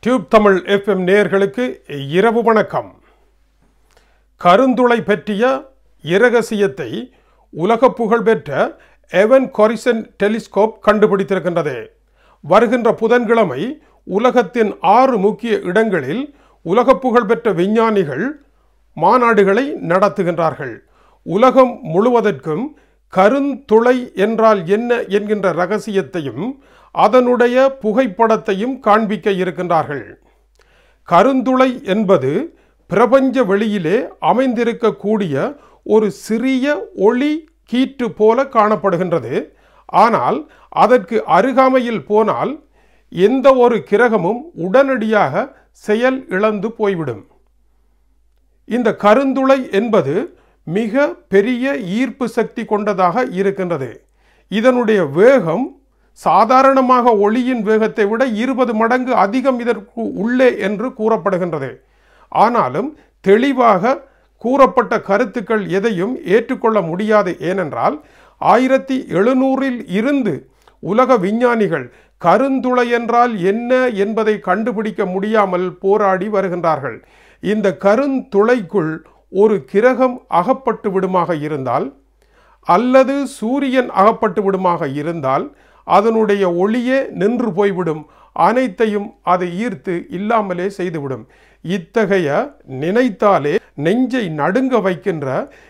Tube Tamil FM நேர்களுக்கு இரவு வணக்கம். கருந்துளை பற்றிய இரகசியத்தை உலக புகழ்பெற்ற எவன் கொரிசன் டெலிஸ்கோப் கண்டுபிடித்திருக்கின்றது. வருகின்ற புதன்கிழமை உலகத்தின் ஆறு முக்கிய இடங்களில் உலக புகழ்பெற்ற விஞ்ஞானிகள் மாநாடுகளை நடத்துகின்றார்கள். உலகம் முழுவதற்கும் கருந்துளை என்றால் என்ன என்கின்ற ரகசியத்தையும் அதனுடைய புகைப்படத்தையும் காண்பிக்க இருக்கின்றார்கள். கருந்துளை என்பது பிரபஞ்ச வெளியிலே அமைந்திருக்கக்கூடிய ஒரு சிறிய ஒளி கீற்று போல காணப்படுகின்றது. ஆனால் அதற்கு அருகாமையில் போனால் எந்த ஒரு கிரகமும் உடனடியாக செயல் இழந்து போய்விடும். இந்த கருந்துளை என்பது மிக பெரிய ஈர்ப்பு சக்தி கொண்டதாக இருக்கின்றது. இதனுடைய வேகம் சாதாரணமாக ஒளியின் வேகத்தை விட இருபது மடங்கு அதிகம் இதற்கு உள்ளே என்று கூறப்படுகின்றது. ஆனாலும் தெளிவாக கூறப்பட்ட கருத்துக்கள் எதையும் ஏற்றுக்கொள்ள முடியாது. ஏனென்றால் ஆயிரத்தி எழுநூறில் இருந்து உலக விஞ்ஞானிகள் கருந்துளை என்றால் என்ன என்பதை கண்டுபிடிக்க முடியாமல் போராடி வருகின்றார்கள். இந்த கருந்துளைக்குள் ஒரு கிரகம் அகப்பட்டு விடுமாக இருந்தால் அல்லது சூரியன் அகப்பட்டு விடுமாக இருந்தால் அதனுடைய ஒளியே நின்று போய்விடும். அனைத்தையும் அதை ஈர்த்து இல்லாமலே செய்துவிடும். இத்தகைய நினைத்தாலே நெஞ்சை நடுங்க வைக்கின்ற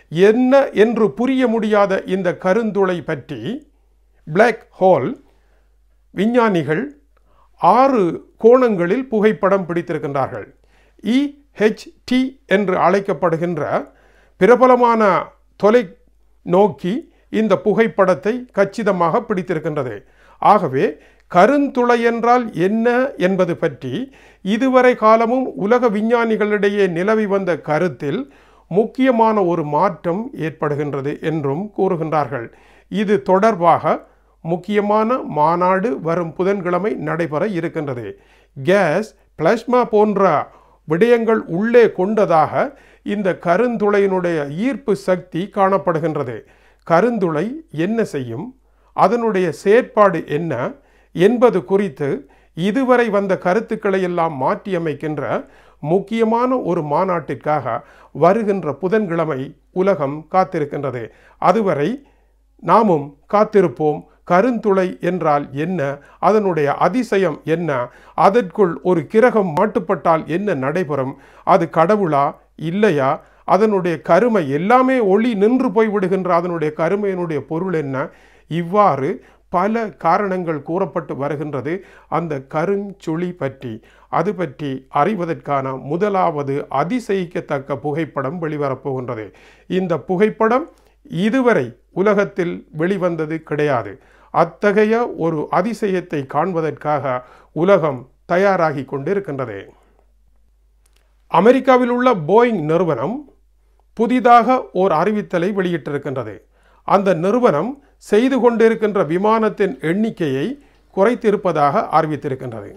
என்ன என்று புரிய முடியாத இந்த கருந்துளை பற்றி பிளாக் ஹோல் விஞ்ஞானிகள் ஆறு கோணங்களில் புகைப்படம் பிடித்திருக்கின்றார்கள். இஹெச்டி என்று அழைக்கப்படுகின்ற பிரபலமான தொலை நோக்கி இந்த புகைப்படத்தை கச்சிதமாக பிடித்திருக்கின்றது. ஆகவே கருந்துளை என்றால் என்ன என்பது பற்றி இதுவரை காலமும் உலக விஞ்ஞானிகளிடையே நிலவி வந்த கருத்தில் முக்கியமான ஒரு மாற்றம் ஏற்படுகின்றது என்றும் கூறுகின்றார்கள். இது தொடர்பாக முக்கியமான மாநாடு வரும் புதன்கிழமை நடைபெற இருக்கின்றது. கேஸ் பிளாஸ்மா போன்ற விடயங்கள் உள்ளே கொண்டதாக இந்த கருந்துளையினுடைய ஈர்ப்பு சக்தி காணப்படுகின்றது. கருந்துளை என்ன செய்யும்? அதனுடைய செயற்பாடு என்ன? என்பது குறித்து இதுவரை வந்த கருத்துக்களை எல்லாம் மாற்றியமைக்கின்ற முக்கியமான ஒரு மாநாட்டிற்காக வருகின்ற புதன்கிழமை உலகம் காத்திருக்கின்றது. அதுவரை நாமும் காத்திருப்போம். கருந்துளை என்றால் என்ன? அதனுடைய அதிசயம் என்ன? அதற்குள் ஒரு கிரகம் மாட்டுப்பட்டால் என்ன நடைபெறும்? அது கடவுளா? இல்லையா? அதனுடைய கருமை எல்லாமே ஒளி நின்று போய்விடுகின்ற அதனுடைய கருமையினுடைய பொருள் என்ன? இவ்வாறு பல காரணங்கள் கூறப்பட்டு வருகின்றது. அந்த கருஞ்சுழி பற்றி அது பற்றி அறிவதற்கான முதலாவது அதிசயிக்கத்தக்க புகைப்படம் வெளிவரப்போகின்றது. இந்த புகைப்படம் இதுவரை உலகத்தில் வெளிவந்தது கிடையாது. அத்தகைய ஒரு அதிசயத்தை காண்பதற்காக உலகம் தயாராகி கொண்டிருக்கின்றது. அமெரிக்காவில் உள்ள போயிங் நிறுவனம் புதிதாக ஓர் அறிவித்தலை வெளியிட்டிருக்கின்றது. அந்த நிறுவனம் செய்து கொண்டிருக்கின்ற விமானத்தின் எண்ணிக்கையை குறைத்திருப்பதாக அறிவித்திருக்கின்றது.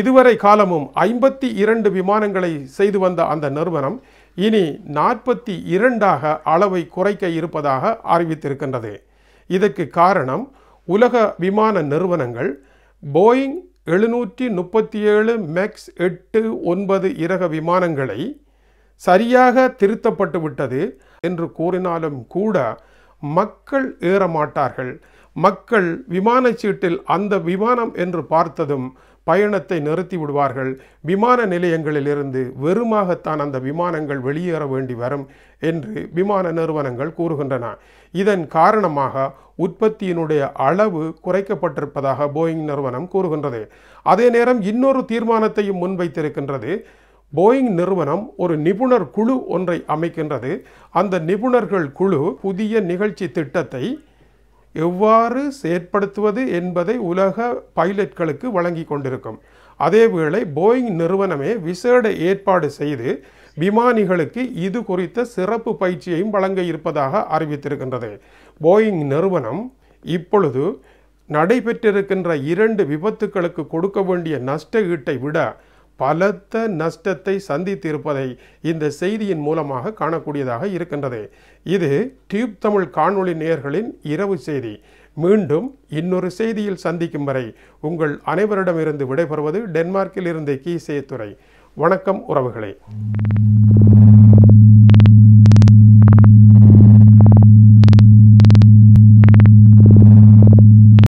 இதுவரை காலமும் ஐம்பத்தி இரண்டு விமானங்களை செய்து வந்த அந்த நிறுவனம் இனி நாற்பத்தி இரண்டாக அளவை குறைக்க இருப்பதாக அறிவித்திருக்கின்றது. இதற்கு காரணம் உலக விமான நிறுவனங்கள் போயிங் எழுநூற்றி முப்பத்தி ஏழு மேக்ஸ் எட்டு ஒன்பது இரக விமானங்களை சரியாக திருத்தப்பட்டு விட்டது என்று கூறினாலும் கூட மக்கள் ஏறமாட்டார்கள். மக்கள் விமான சீட்டில் அந்த விமானம் என்று பார்த்ததும் பயணத்தை நிறுத்தி விடுவார்கள். விமான நிலையங்களிலிருந்து வெறுமாகத்தான் அந்த விமானங்கள் வெளியேற வேண்டி வரும் என்று விமான நிறுவனங்கள் கூறுகின்றன. இதன் காரணமாக உற்பத்தியினுடைய அளவு குறைக்கப்பட்டிருப்பதாக போயிங் நிறுவனம் கூறுகின்றது. அதே நேரம் இன்னொரு தீர்மானத்தையும் முன்வைத்திருக்கின்றது. போயிங் நிறுவனம் ஒரு நிபுணர் குழு ஒன்றை அமைக்கின்றது. அந்த நிபுணர்கள் குழு புதிய நிகழ்ச்சி திட்டத்தை எவ்வாறு செயற்படுத்துவது என்பதை உலக பைலட்களுக்கு வழங்கி கொண்டிருக்கும். அதேவேளை போயிங் நிறுவனமே விசேட ஏற்பாடு செய்து விமானிகளுக்கு இது குறித்த சிறப்பு பயிற்சியையும் வழங்க இருப்பதாக அறிவித்திருக்கின்றது. போயிங் நிறுவனம் இப்பொழுது நடைபெற்றிருக்கின்ற இரண்டு விபத்துக்களுக்கு கொடுக்க வேண்டிய நஷ்ட ஈட்டை விட பலத்த நஷ்டத்தை சந்தித்திருப்பதை இந்த செய்தியின் மூலமாக காணக்கூடியதாக இருக்கின்றது. இது டியூப் தமிழ் காணொளி நேயர்களின் இரவு செய்தி. மீண்டும் இன்னொரு செய்தியில் சந்திக்கும் வரை உங்கள் அனைவரிடமிருந்து விடைபெறுவது டென்மார்க்கில் இருந்து கீசே துறை வணக்கம் உறவுகளே.